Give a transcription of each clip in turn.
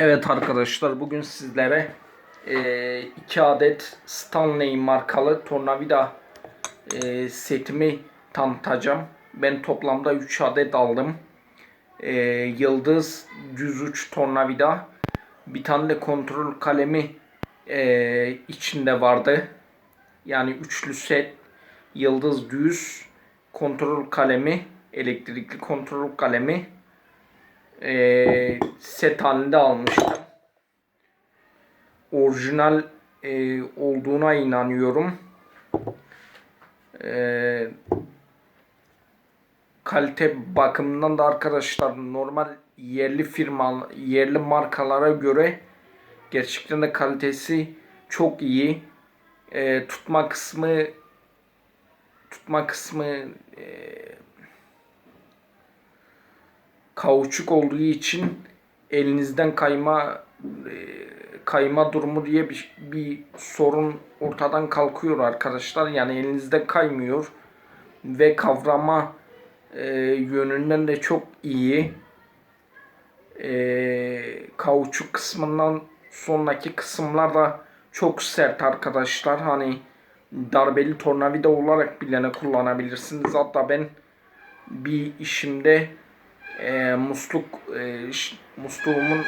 Evet arkadaşlar bugün sizlere e, iki adet Stanley markalı tornavida e, setimi tanıtacağım. Ben toplamda 3 adet aldım. E, Yıldız 103 tornavida. Bir tane de kontrol kalemi e, içinde vardı. Yani üçlü set Yıldız düz kontrol kalemi elektrikli kontrol kalemi e, set halinde almıştım. Orijinal e, olduğuna inanıyorum. E, kalite bakımından da arkadaşlar normal yerli firma yerli markalara göre gerçekten de kalitesi çok iyi. E, tutma kısmı tutma kısmı e, kauçuk olduğu için elinizden kayma e, kayma durumu diye bir, bir sorun ortadan kalkıyor arkadaşlar. Yani elinizde kaymıyor ve kavrama e, yönünden de çok iyi. E, kauçuk kısmından sonraki kısımlar da çok sert arkadaşlar. Hani darbeli tornavida olarak bile ne kullanabilirsiniz. Hatta ben bir işimde e, musluk e, musluğumun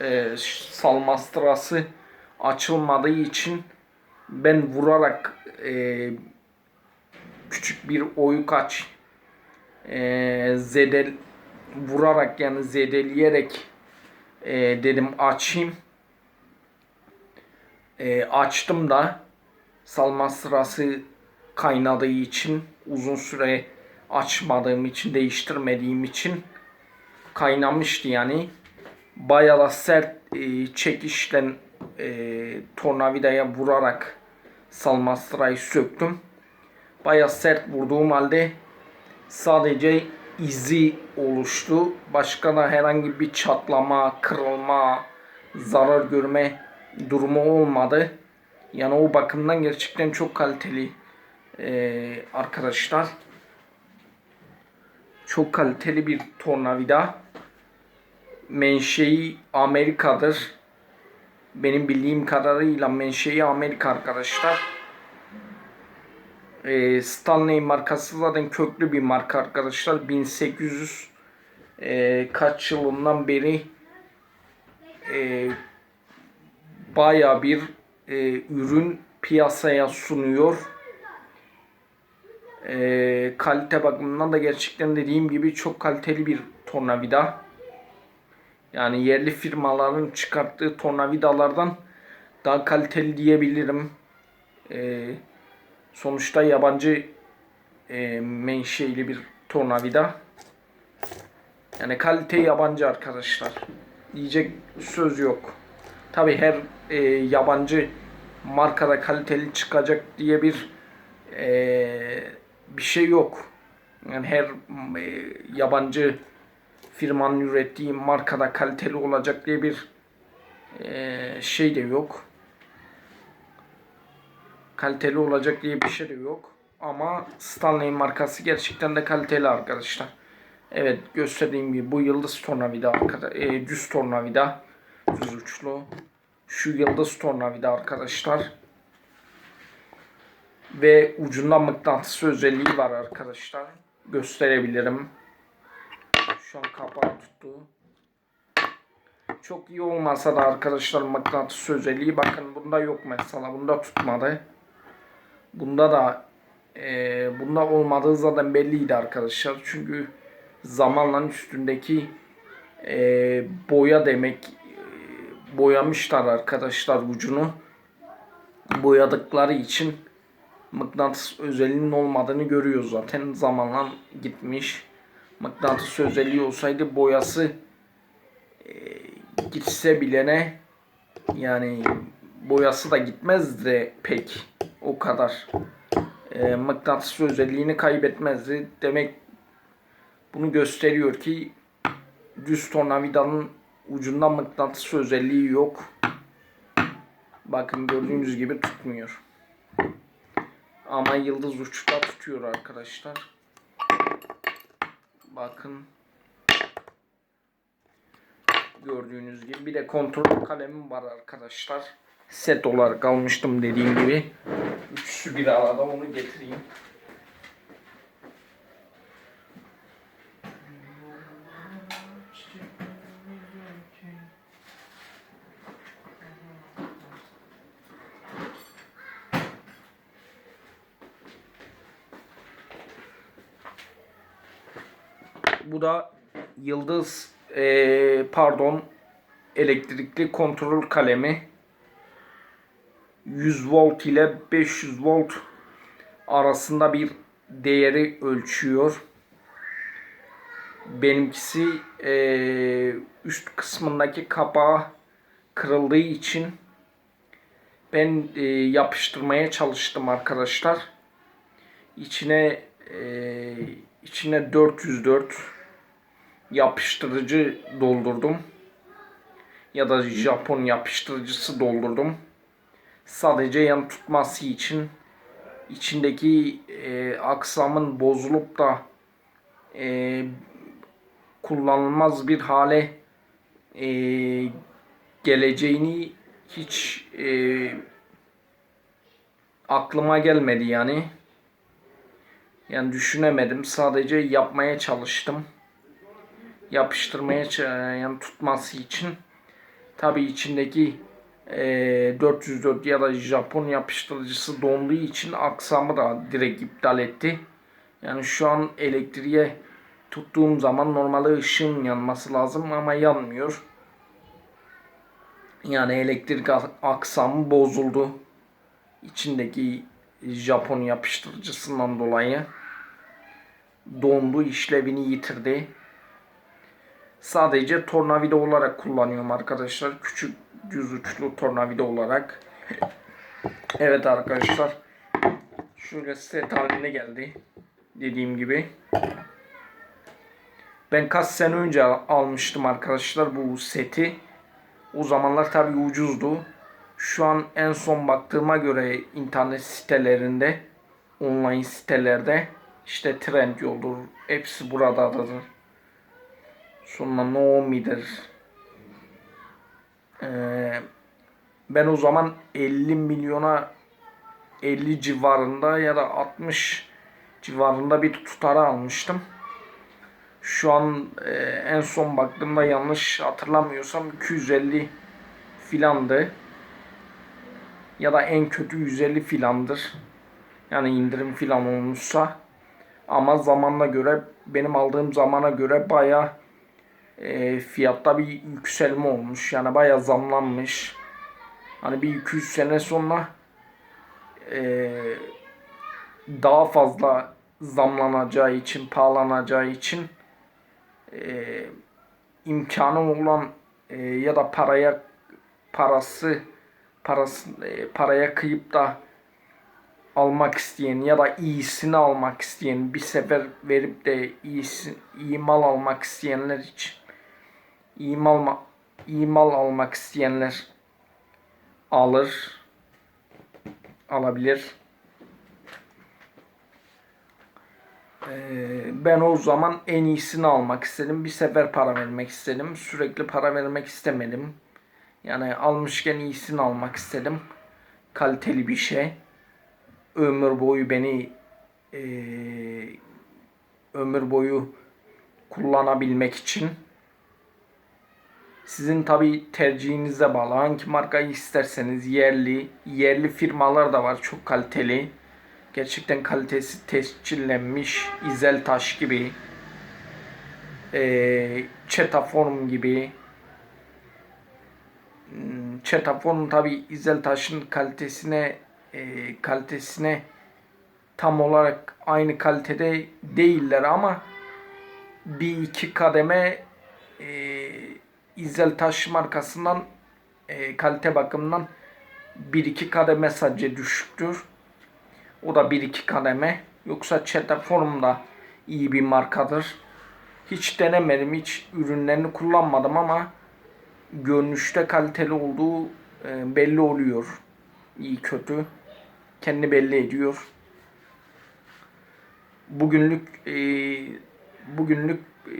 e, salmastırası açılmadığı için ben vurarak e, küçük bir oyuk aç e, zedel vurarak yani zedeleyerek e, dedim açayım e, açtım da salma sırası kaynadığı için uzun süre açmadığım için değiştirmediğim için kaynamıştı yani. Bayağı da sert e, çekişle e, tornavidaya vurarak salma sırayı söktüm. Bayağı sert vurduğum halde sadece izi oluştu. Başka da herhangi bir çatlama kırılma zarar görme durumu olmadı yani o bakımdan gerçekten çok kaliteli e, arkadaşlar. Çok kaliteli bir tornavida. Menşei Amerika'dır. Benim bildiğim kadarıyla menşei Amerika arkadaşlar. E, Stanley markası zaten köklü bir marka arkadaşlar. 1800 e, kaç yılından beri e, baya bir e, ürün piyasaya sunuyor. E, kalite bakımından da gerçekten dediğim gibi çok kaliteli bir tornavida. Yani yerli firmaların çıkarttığı tornavidalardan daha kaliteli diyebilirim. E, sonuçta yabancı e, menşeli bir tornavida. Yani kalite yabancı arkadaşlar. Diyecek söz yok. Tabi her e, yabancı markada kaliteli çıkacak diye bir e, bir şey yok. Yani her e, yabancı firmanın ürettiği markada kaliteli olacak diye bir e, şey de yok. Kaliteli olacak diye bir şey de yok. Ama Stanley markası gerçekten de kaliteli arkadaşlar. Evet gösterdiğim gibi bu yıldız tornavida. E, düz tornavida. Düz uçlu. Şu yıldız tornavida arkadaşlar. Ve ucunda mıknatıs özelliği var arkadaşlar. Gösterebilirim. Şu an kapağı tuttu. Çok iyi olmasa da arkadaşlar mıknatıs özelliği bakın bunda yok mesela. Bunda tutmadı. Bunda da e, bunda olmadığı zaten belliydi arkadaşlar. Çünkü zamanla üstündeki e, boya demek boyamışlar arkadaşlar ucunu. Boyadıkları için mıknatıs özelliğinin olmadığını görüyoruz zaten. Zamanla gitmiş. Mıknatıs özelliği olsaydı boyası e, gitse bilene yani boyası da gitmezdi pek o kadar. E, mıknatıs özelliğini kaybetmezdi. Demek bunu gösteriyor ki düz tornavidanın ucunda mıknatıs özelliği yok. Bakın gördüğünüz gibi tutmuyor. Ama yıldız uçta tutuyor arkadaşlar. Bakın. Gördüğünüz gibi. Bir de kontrol kalemim var arkadaşlar. Set olarak almıştım dediğim gibi. Üçlü bir arada onu getireyim. Bu da yıldız eee, pardon elektrikli kontrol kalemi. 100 volt ile 500 volt arasında bir değeri ölçüyor. Benimkisi eee, üst kısmındaki kapağı kırıldığı için ben eee, yapıştırmaya çalıştım arkadaşlar. İçine eee, içine 404 yapıştırıcı doldurdum. Ya da Japon yapıştırıcısı doldurdum. Sadece yan tutması için içindeki e, aksamın bozulup da e, kullanılmaz bir hale e, geleceğini hiç e, aklıma gelmedi yani. Yani düşünemedim. Sadece yapmaya çalıştım. Yapıştırmaya yani tutması için. Tabi içindeki eee 404 ya da Japon yapıştırıcısı donduğu için aksamı da direkt iptal etti. Yani şu an elektriğe tuttuğum zaman normalde ışığın yanması lazım ama yanmıyor. Yani elektrik aksamı bozuldu. İçindeki Japon yapıştırıcısından dolayı dondu, işlevini yitirdi. Sadece tornavida olarak kullanıyorum arkadaşlar. Küçük düz uçlu tornavida olarak. Evet arkadaşlar. Şöyle set haline geldi. Dediğim gibi. Ben kaç sene önce almıştım arkadaşlar bu seti. O zamanlar tabi ucuzdu. Şu an en son baktığıma göre internet sitelerinde, online sitelerde işte Trendyol'dur. Hepsi buradadır. Sonra Naomi'dir. Ee, ben o zaman 50 milyona 50 civarında ya da 60 civarında bir tutara almıştım. Şu an e, en son baktığımda yanlış hatırlamıyorsam 250 filandı. Ya da en kötü 150 filandır. Yani indirim filan olmuşsa. Ama zamanla göre benim aldığım zamana göre baya e, fiyatta bir yükselme olmuş. Yani baya zamlanmış. Hani bir 200 sene sonra e, daha fazla zamlanacağı için, pahalanacağı için e, imkanı olan e, ya da paraya parası parası e, paraya kıyıp da almak isteyen ya da iyisini almak isteyen bir sefer verip de iyisi iyi mal almak isteyenler için iyi mal ma- iyi mal almak isteyenler alır alabilir. Ee, ben o zaman en iyisini almak istedim. Bir sefer para vermek istedim. Sürekli para vermek istemedim. Yani almışken iyisini almak istedim. Kaliteli bir şey. Ömür boyu beni eee, ömür boyu kullanabilmek için. Sizin tabi tercihinize bağlı. Hangi markayı isterseniz yerli, yerli firmalar da var çok kaliteli. Gerçekten kalitesi tescillenmiş. İzel taş gibi. Eee Çetaform gibi. Hmm, Çetaform tabi İzel taşın kalitesine e, kalitesine tam olarak aynı kalitede değiller ama bir iki kademe e, İzel Taş markasından e, kalite bakımından bir iki kademe sadece düşüktür. O da bir iki kademe. Yoksa Çetaform da iyi bir markadır. Hiç denemedim, hiç ürünlerini kullanmadım ama görünüşte kaliteli olduğu e, belli oluyor. İyi kötü. Kendi belli ediyor. bugünlük e, bugünlük e,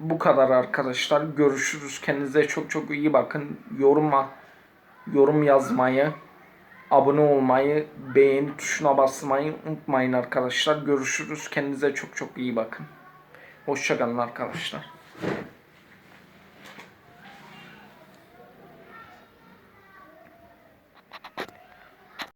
bu kadar arkadaşlar. Görüşürüz. Kendinize çok çok iyi bakın. Yoruma yorum yazmayı, abone olmayı, beğeni tuşuna basmayı unutmayın arkadaşlar. Görüşürüz. Kendinize çok çok iyi bakın. Hoşçakalın arkadaşlar.